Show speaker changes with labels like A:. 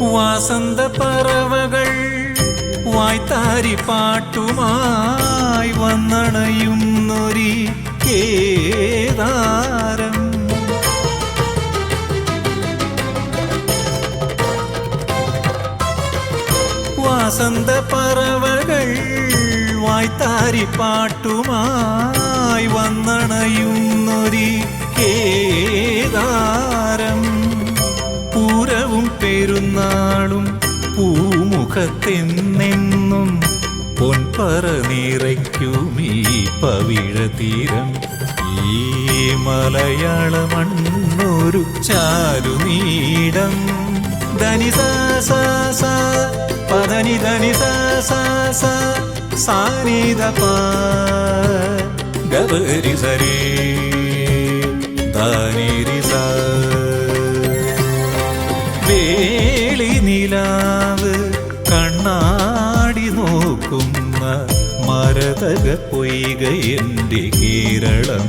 A: വാസന്ത പറവകൾ വായ്ത്താരി പാട്ടുമായി വന്നണയുന്നൊരി കേദാരം. വാസന്ത പറവകൾ വായ്ത്താരി പാട്ടുമായി വന്നണയുന്നൊരി കേദാരം. പൂരവും പെരുന്നാളും പൂമുഖത്തെന്നെന്നും പൊൻപറ നിറയ്ക്കുമീ പവിഴ തീരം. ഈ മലയാള മണ്ണൊരു ചാരുനീടം ധനി പദനി ധനി സാനിധ പ. ഗബരി സരി വേളി നിലാവ് കണ്ണാടി നോക്കുന്ന മരതക പൊയ്ക എന്റെ കേരളം.